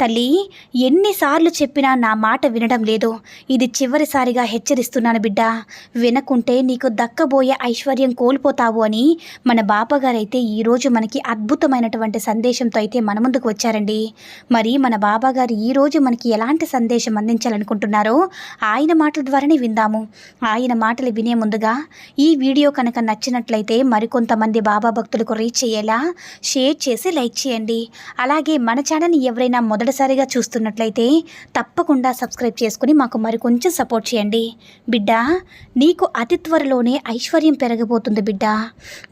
తల్లి ఎన్నిసార్లు చెప్పినా నా మాట వినడం లేదు. ఇది చివరిసారిగా హెచ్చరిస్తున్నాను బిడ్డ. వినకుంటే నీకు దక్కబోయే ఐశ్వర్యం కోల్పోతావు అని మన బాబాగారైతే ఈరోజు మనకి అద్భుతమైనటువంటి సందేశంతో అయితే మన ముందుకు వచ్చారండి. మరి మన బాబాగారు ఈరోజు మనకి ఎలాంటి సందేశం అందించాలనుకుంటున్నారో ఆయన మాటల ద్వారానే విందాము. ఆయన మాటలు వినే ముందుగా ఈ వీడియో కనుక నచ్చినట్లయితే మరికొంతమంది బాబా భక్తులకు రీచ్ అయ్యేలా షేర్ చేసి లైక్ చేయండి. అలాగే మన ఛానల్ని ఎవరైనా మొదటిసారిగా చూస్తున్నట్లయితే తప్పకుండా సబ్స్క్రైబ్ చేసుకుని మాకు మరికొంచెం సపోర్ట్ చేయండి. బిడ్డ నీకు అతి త్వరలోనే ఐశ్వర్యం పెరగబోతుంది బిడ్డ.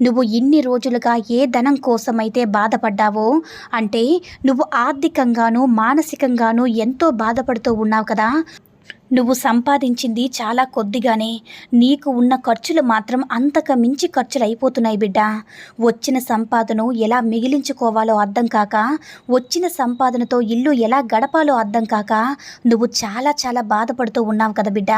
నువ్వు ఇన్ని రోజులుగా ఏ ధనం కోసమైతే బాధపడ్డావో అంటే నువ్వు ఆర్థికంగాను మానసికంగాను ఎంతో బాధపడుతూ ఉన్నావు కదా నువ్వు సంపాదించింది చాలా కొద్దిగానే. నీకు ఉన్న ఖర్చులు మాత్రం అంతక మించి ఖర్చులు అయిపోతున్నాయి బిడ్డ. వచ్చిన సంపాదన ఎలా మిగిలించుకోవాలో అర్థం కాక వచ్చిన సంపాదనతో ఇల్లు ఎలా గడపాలో అర్థం కాక నువ్వు చాలా చాలా బాధపడుతూ ఉన్నావు కదా బిడ్డ.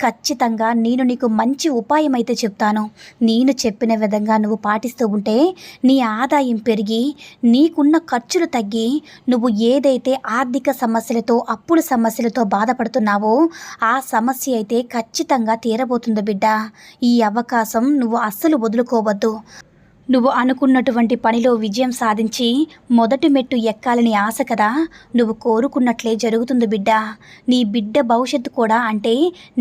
ఖచ్చితంగా నేను నీకు మంచి ఉపాయం అయితే చెప్తాను. నేను చెప్పిన విధంగా నువ్వు పాటిస్తూ ఉంటే నీ ఆదాయం పెరిగి నీకున్న ఖర్చులు తగ్గి నువ్వు ఏదైతే ఆర్థిక సమస్యలతో అప్పుల సమస్యలతో బాధపడుతున్నావో ఆ సమస్య అయితే ఖచ్చితంగా తీరబోతుంది బిడ్డ. ఈ అవకాశం నువ్వు అస్సలు వదులుకోవద్దు. నువ్వు అనుకున్నటువంటి పనిలో విజయం సాధించి మొదటి మెట్టు ఎక్కాలని ఆశ కదా. నువ్వు కోరుకున్నట్లే జరుగుతుంది బిడ్డ. నీ బిడ్డ భవిష్యత్తు కూడా అంటే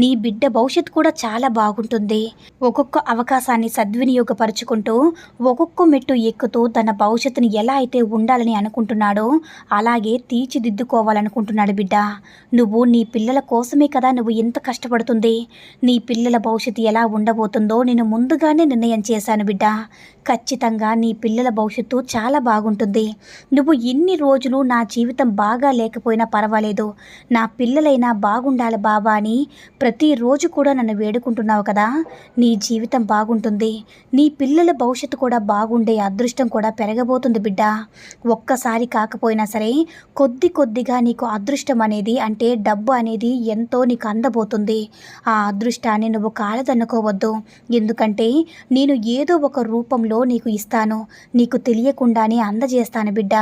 నీ బిడ్డ భవిష్యత్తు కూడా చాలా బాగుంటుంది. ఒక్కొక్క అవకాశాన్ని సద్వినియోగపరుచుకుంటూ ఒక్కొక్క మెట్టు ఎక్కుతూ తన భవిష్యత్తుని ఎలా అయితే ఉండాలని అనుకుంటున్నాడో అలాగే తీర్చిదిద్దుకోవాలనుకుంటున్నాడు బిడ్డ. నువ్వు నీ పిల్లల కోసమే కదా నువ్వు ఎంత కష్టపడుతుంది. నీ పిల్లల భవిష్యత్తు ఎలా ఉండబోతుందో నేను ముందుగానే నిర్ణయం చేశాను బిడ్డ. ఖచ్చితంగా నీ పిల్లల భవిష్యత్తు చాలా బాగుంటుంది. నువ్వు ఇన్ని రోజులు నా జీవితం బాగా లేకపోయినా పర్వాలేదు. నా పిల్లలైనా బాగుండాలి బాబా అని ప్రతిరోజు కూడా నన్ను వేడుకుంటున్నావు కదా. నీ జీవితం బాగుంటుంది. నీ పిల్లల భవిష్యత్తు కూడా బాగుండే అదృష్టం కూడా పెరగబోతుంది బిడ్డ. ఒక్కసారి కాకపోయినా సరే కొద్ది కొద్దిగా నీకు అదృష్టం అనేది అంటే డబ్బు అనేది ఎంతో నీకు అందబోతుంది. ఆ అదృష్టాన్ని నువ్వు కాలదన్నుకోవద్దు. ఎందుకంటే నేను ఏదో ఒక రూపంలో నీకు ఇస్తాను నీకు తెలియకుండానే అందజేస్తాను బిడ్డ.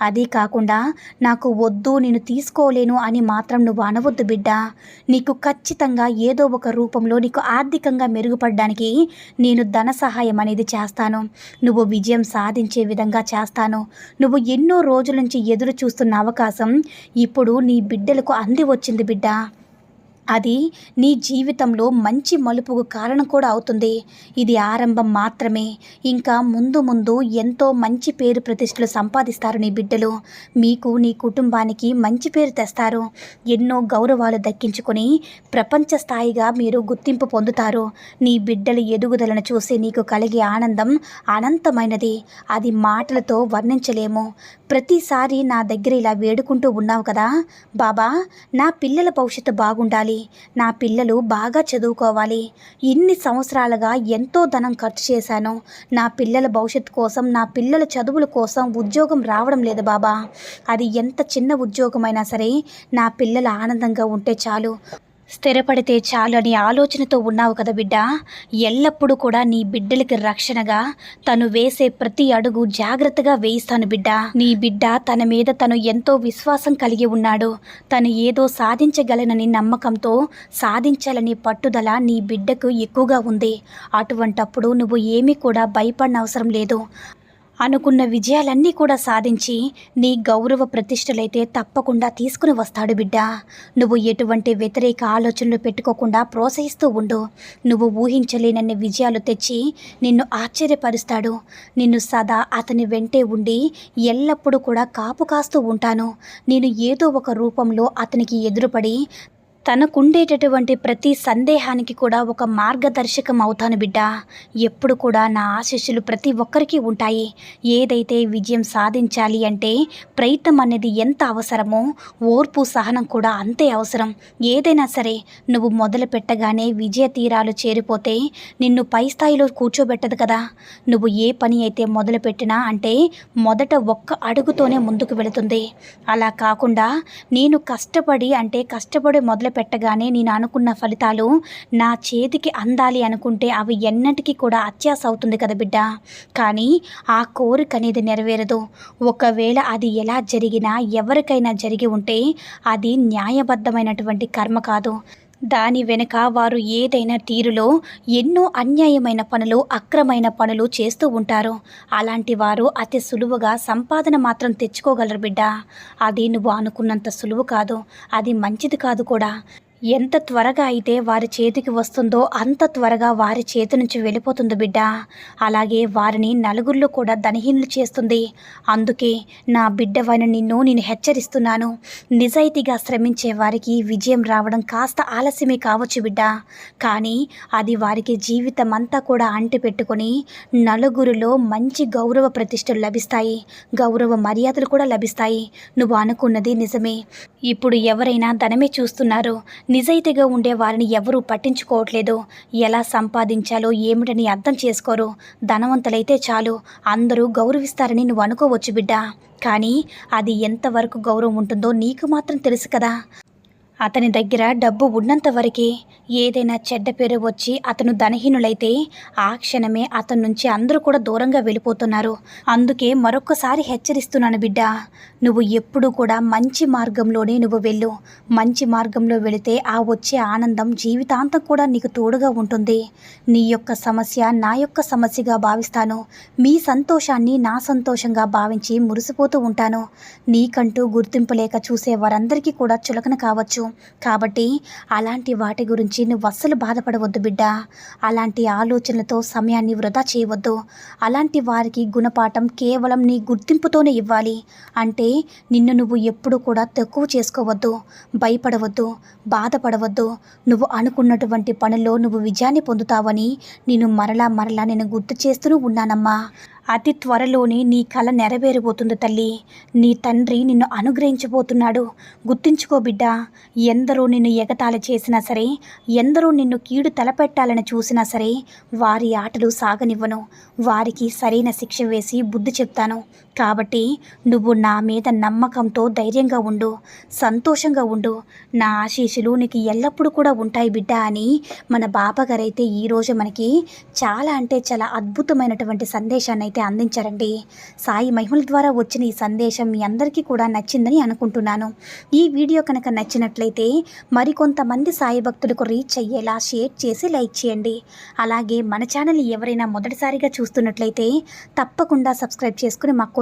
అది కాకుండా నాకు వద్దు నేను తీసుకోలేను అని మాత్రం నువ్వు అనవద్దు బిడ్డ. నీకు ఖచ్చితంగా ఏదో ఒక రూపంలో నీకు ఆర్థికంగా మెరుగుపడడానికి నేను ధన సహాయం అనేది చేస్తాను. నువ్వు విజయం సాధించే విధంగా చేస్తాను. నువ్వు ఎన్నో రోజుల నుంచి ఎదురు చూస్తున్న అవకాశం ఇప్పుడు నీ బిడ్డలకు అంది వచ్చింది బిడ్డ. అది నీ జీవితంలో మంచి మలుపుకు కారణం కూడా అవుతుంది. ఇది ఆరంభం మాత్రమే. ఇంకా ముందు ముందు ఎంతో మంచి పేరు ప్రతిష్టలు సంపాదిస్తారు నీ బిడ్డలు. మీకు నీ కుటుంబానికి మంచి పేరు తెస్తారు. ఎన్నో గౌరవాలు దక్కించుకొని ప్రపంచ స్థాయిగా మీరు గుర్తింపు పొందుతారు. నీ బిడ్డల ఎదుగుదలను చూసి నీకు కలిగే ఆనందం అనంతమైనది. అది మాటలతో వర్ణించలేము. ప్రతిసారి నా దగ్గర ఇలా వేడుకుంటూ ఉన్నావు కదా బాబా నా పిల్లల భవిష్యత్తు బాగుండాలి. నా పిల్లలు బాగా చదువుకోవాలి. ఇన్ని సంవత్సరాలుగా ఎంతో ధనం ఖర్చు చేశాను. నా పిల్లల భవిష్యత్తు కోసం నా పిల్లల చదువుల కోసం ఉద్యోగం రావడం లేదు బాబా. అది ఎంత చిన్న ఉద్యోగమైనా సరే నా పిల్లలు ఆనందంగా ఉంటే చాలు. స్థిరపడితే చాలు అని ఆలోచనతో ఉన్నావు కదా బిడ్డ. ఎల్లప్పుడూ కూడా నీ బిడ్డలకి రక్షణగా తను వేసే ప్రతి అడుగు జాగ్రత్తగా వేయిస్తాను బిడ్డ. నీ బిడ్డ తన మీద తను ఎంతో విశ్వాసం కలిగి ఉన్నాడు. తను ఏదో సాధించగలనని నమ్మకంతో సాధించాలని పట్టుదల నీ బిడ్డకు ఎక్కువగా ఉంది. అటువంటప్పుడు నువ్వు ఏమీ కూడా భయపడిన అవసరం లేదు. అనుకున్న విజయాలన్నీ కూడా సాధించి నీ గౌరవ ప్రతిష్టలైతే తప్పకుండా తీసుకుని వస్తాడు బిడ్డ. నువ్వు ఎటువంటి వ్యతిరేక ఆలోచనలు పెట్టుకోకుండా ప్రోత్సహిస్తూ ఉండు. నువ్వు ఊహించలేనన్ని విజయాలు తెచ్చి నిన్ను ఆశ్చర్యపరుస్తాడు. నిన్ను సదా అతని వెంటే ఉండి ఎల్లప్పుడూ కూడా కాపు కాస్తూ ఉంటాను. నేను ఏదో ఒక రూపంలో అతనికి ఎదురుపడి తనకుండేటటువంటి ప్రతి సందేహానికి కూడా ఒక మార్గదర్శకం అవుతాను బిడ్డ. ఎప్పుడు కూడా నా ఆశీస్సులు ప్రతి ఒక్కరికి ఉంటాయి. ఏదైతే విజయం సాధించాలి అంటే ప్రయత్నం అనేది ఎంత అవసరమో ఓర్పు సహనం కూడా అంతే అవసరం. ఏదైనా సరే నువ్వు మొదలు పెట్టగానే విజయ తీరాలు చేరిపోతే నిన్ను పై స్థాయిలో కూర్చోబెట్టదు కదా. నువ్వు ఏ పని అయితే మొదలుపెట్టినా అంటే మొదట ఒక్క అడుగుతోనే ముందుకు వెళుతుంది. అలా కాకుండా నేను కష్టపడి అంటే కష్టపడి మొదలు పెట్టగానే నేను అనుకున్న ఫలితాలు నా చేతికి అందాలి అనుకుంటే అవి ఎన్నటికీ కూడా అత్యాస అవుతుంది కదా బిడ్డ. కానీ ఆ కోరిక అనేది నెరవేరదు. ఒకవేళ అది ఎలా జరిగినా ఎవరికైనా జరిగి ఉంటే అది న్యాయబద్ధమైనటువంటి కర్మ కాదు. దాని వెనుక వారు ఏదైనా తీరులో ఎన్నో అన్యాయమైన పనులు అక్రమైన పనులు చేస్తూ ఉంటారు. అలాంటి వారు అతి సులువుగా సంపాదన మాత్రం తెచ్చుకోగలరు బిడ్డ. అది నువ్వు అనుకున్నంత సులువు కాదు. అది మంచిది కాదు కూడా. ఎంత త్వరగా అయితే వారి చేతికి వస్తుందో అంత త్వరగా వారి చేతి నుంచి వెళ్ళిపోతుంది బిడ్డ. అలాగే వారిని నలుగురిలో కూడా ధనహీనులు చేస్తుంది. అందుకే నా బిడ్డవైన నిన్ను నేను హెచ్చరిస్తున్నాను. నిజాయితీగా శ్రమించే వారికి విజయం రావడం కాస్త ఆలస్యమే కావచ్చు బిడ్డ. కానీ అది వారికి జీవితం అంతా కూడా అంటి పెట్టుకొని నలుగురిలో మంచి గౌరవ ప్రతిష్టలు లభిస్తాయి. గౌరవ మర్యాదలు కూడా లభిస్తాయి. నువ్వు అనుకున్నది నిజమే. ఇప్పుడు ఎవరైనా ధనమే చూస్తున్నారు. నిజాయితీగా ఉండే వారిని ఎవరూ పట్టించుకోవట్లేదు. ఎలా సంపాదించాలో ఏమిటని అర్థం చేసుకోరు. ధనవంతులైతే చాలు. అందరూ గౌరవిస్తారని నువ్వు అనుకోవచ్చు బిడ్డ. కానీ అది ఎంతవరకు గౌరవం ఉంటుందో నీకు మాత్రం తెలుసు కదా. అతని దగ్గర డబ్బు ఉన్నంత వరకే ఏదైనా చెడ్డ పేరు వచ్చి అతను ధనహీనులైతే ఆ క్షణమే అతని నుంచి అందరూ కూడా దూరంగా వెళ్ళిపోతున్నారు. అందుకే మరొకసారి హెచ్చరిస్తున్నాను బిడ్డ నువ్వు ఎప్పుడూ కూడా మంచి మార్గంలోనే నువ్వు వెళ్ళు. మంచి మార్గంలో వెళితే ఆ వచ్చే ఆనందం జీవితాంతం కూడా నీకు తోడుగా ఉంటుంది. నీ యొక్క సమస్య నా యొక్క సమస్యగా భావిస్తాను. మీ సంతోషాన్ని నా సంతోషంగా భావించి మురిసిపోతూ ఉంటాను. నీకంటూ గుర్తింపు లేక చూసే వారందరికీ కూడా చులకన కావచ్చు. కాబట్టి అలాంటి వాటి గురించి నువ్వు అస్సలు బాధపడవద్దు బిడ్డ. అలాంటి ఆలోచనలతో సమయాన్ని వృధా చేయవద్దు. అలాంటి వారికి గుణపాఠం కేవలం నీ గుర్తింపుతోనే ఇవ్వాలి. అంటే నిన్ను నువ్వు ఎప్పుడు కూడా తక్కువ చేసుకోవద్దు భయపడవద్దు బాధపడవద్దు. నువ్వు అనుకున్నటువంటి పనుల్లో నువ్వు విజయాన్ని పొందుతావని నేను మరలా మరలా నేను గుర్తు చేస్తూనే ఉన్నానమ్మా. అతి త్వరలోనే నీ కళ నెరవేరబోతుంది తల్లి. నీ తండ్రి నిన్ను అనుగ్రహించబోతున్నాడు. గుర్తుంచుకో బిడ్డ ఎందరో నిన్ను ఎగతాళి చేసినా సరే ఎందరో నిన్ను కీడు తలపెట్టాలని చూసినా సరే వారి ఆటలు సాగనివ్వను. వారికి సరైన శిక్ష వేసి బుద్ధి చెప్తాను. కాబట్టి నువ్వు నా మీద నమ్మకంతో ధైర్యంగా ఉండు సంతోషంగా ఉండు. నా ఆశీస్సులు నీకు ఎల్లప్పుడూ కూడా ఉంటాయి బిడ్డ అని మన బాబాగారైతే ఈరోజు మనకి చాలా అంటే చాలా అద్భుతమైనటువంటి సందేశాన్ని అయితే అందించారండి. సాయి మహిమల ద్వారా వచ్చిన ఈ సందేశం మీ అందరికీ కూడా నచ్చిందని అనుకుంటున్నాను. ఈ వీడియో కనుక నచ్చినట్లయితే మరికొంతమంది సాయి భక్తులకు రీచ్ అయ్యేలా షేర్ చేసి లైక్ చేయండి. అలాగే మన ఛానల్ ఎవరైనా మొదటిసారిగా చూస్తున్నట్లయితే తప్పకుండా సబ్స్క్రైబ్ చేసుకుని మాకు